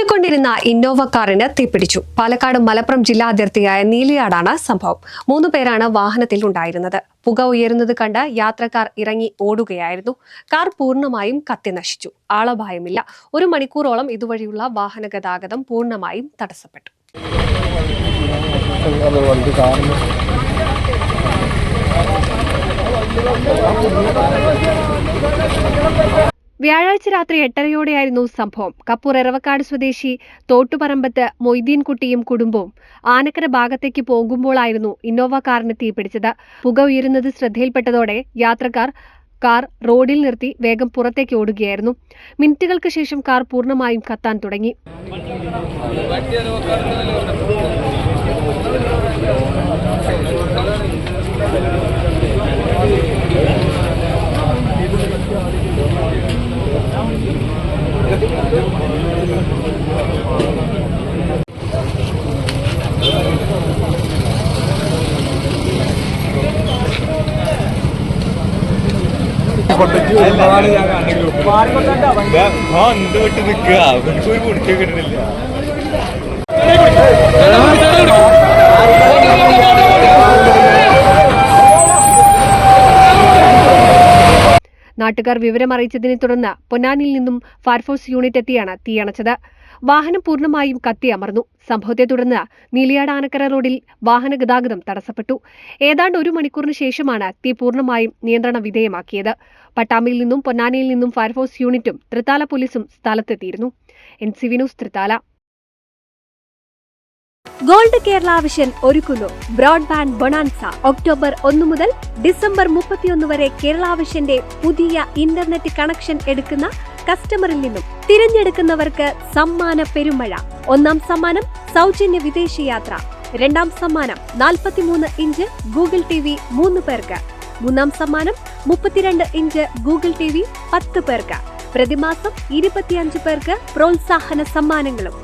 ഓടിക്കൊണ്ടിരുന്ന ഇന്നോവ കാറിന് തീപിടിച്ചു. പാലക്കാട് മലപ്പുറം ജില്ലാ അതിർത്തിയായ നീലിയാടാണ് സംഭവം. മൂന്ന് പേരാണ് വാഹനത്തിൽ ഉണ്ടായിരുന്നത്. പുക ഉയരുന്നത് കണ്ട് യാത്രക്കാർ ഇറങ്ങി ഓടുകയായിരുന്നു. കാർ പൂർണമായും കത്തി നശിച്ചു. ആളപായമില്ല. ഒരു മണിക്കൂറോളം ഇതുവഴിയുള്ള വാഹന ഗതാഗതം പൂർണമായും തടസ്സപ്പെട്ടു. Thank കാണുന്നു വ്യാഴാഴ്ച രാത്രി എട്ടരയോടെയായിരുന്നു സംഭവം. കപ്പൂർ എറവക്കാട് സ്വദേശി തോട്ടുപറമ്പത്ത് മൊയ്തീൻകുട്ടിയും കുടുംബവും ആനക്കര ഭാഗത്തേക്ക് പോകുമ്പോഴായിരുന്നു ഇന്നോവ കാറിന് തീപിടിച്ചത്. പുക ഉയരുന്നത് ശ്രദ്ധയിൽപ്പെട്ടതോടെ യാത്രക്കാർ കാർ റോഡിൽ നിർത്തി വേഗം പുറത്തേക്ക് ഓടുകയായിരുന്നു. മിനിറ്റുകൾക്ക് ശേഷം കാർ പൂർണമായും കത്താൻ തുടങ്ങി. ആ എന്ത് വിട്ട് നിൽക്കുക? അവർക്ക് പോയി കുടിക്കാൻ കിട്ടുന്നില്ല നാട്ടുകാർ വിവരമറിയിച്ചതിനെ തുടർന്ന് പൊന്നാനിൽ നിന്നും ഫയർഫോഴ്സ് യൂണിറ്റ് എത്തിയാണ് തീയണച്ചത്. വാഹനം പൂർണമായും കത്തിയമർന്നു സംഭവത്തെ തുടർന്ന് നീലിയാട് ആനക്കര റോഡിൽ വാഹന ഗതാഗതം തടസ്സപ്പെട്ടു. ഏതാണ്ട് ഒരു മണിക്കൂറിന് ശേഷമാണ് തീ പൂർണമായും നിയന്ത്രണ വിധേയമാക്കിയത്. പട്ടാമ്പിയിൽ നിന്നും പൊന്നാനിയിൽ നിന്നും ഫയർഫോഴ്സ് യൂണിറ്റും തൃത്താല പോലീസും സ്ഥലത്തെത്തിയിരുന്നു. N C Thrithala. Gold Kerala vision ഒരുക്കുന്നു. Broadband bonanza. ഒക്ടോബർ ഒന്ന് മുതൽ ഡിസംബർ മുപ്പത്തിയൊന്ന് വരെ കേരള വിഷന്റെ പുതിയ ഇന്റർനെറ്റ് കണക്ഷൻ എടുക്കുന്ന കസ്റ്റമറിൽ നിന്നും തിരഞ്ഞെടുക്കുന്നവർക്ക് സമ്മാന പെരുമഴ. ഒന്നാം സമ്മാനം സൗജന്യ വിദേശയാത്ര. രണ്ടാം സമ്മാനം നാൽപ്പത്തിമൂന്ന് ഇഞ്ച് ഗൂഗിൾ ടി വി മൂന്ന് പേർക്ക്. മൂന്നാം സമ്മാനം മുപ്പത്തിരണ്ട് ഇഞ്ച് ഗൂഗിൾ ടി വി പത്ത് പേർക്ക്. പ്രതിമാസം ഇരുപത്തിയഞ്ച് പേർക്ക് പ്രോത്സാഹന സമ്മാനങ്ങളും.